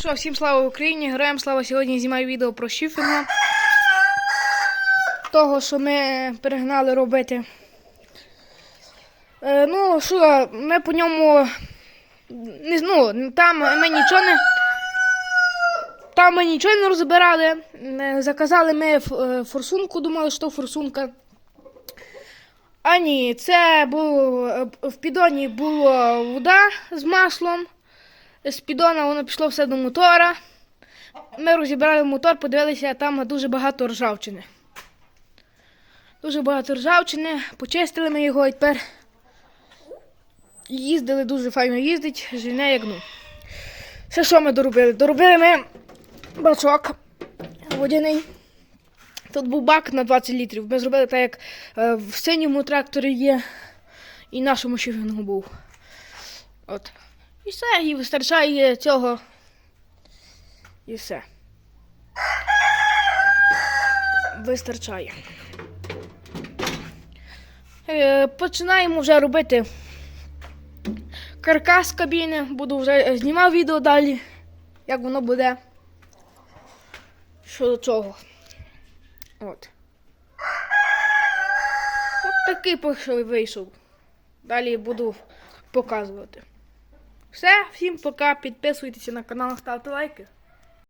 Що, всім слава Україні, героям слава сьогодні знімаю відео про шифінга. Того, що ми перегнали робити. Е, ну, що, ми по ньому. Не, ну, там ми нічого не. Там ми нічого не розбирали. Е, Заказали ми е, форсунку, думали, що форсунка. А ні, це було е, в підоні була вода з маслом. З піддона воно пішло все до мотора. Ми розібрали мотор, подивилися, там дуже багато ржавчини. Дуже багато ржавчини, почистили ми його і тепер їздили дуже файно їздить, жене як ну. Ще що ми доробили? Доробили ми бачок водяний. Тут був бак на 20 літрів. Ми зробили так, як е, в синьому тракторі є, і нашому шифінгу був. От. І все, і вистачає цього. І все. Вистачає. Е, починаємо вже робити каркас кабіни. Буду вже е, знімав відео далі, як воно буде. Що до чого. От. От такий вийшов. Далі буду показувати. Все, всім пока. Підписуйтеся на канал, ставте лайки.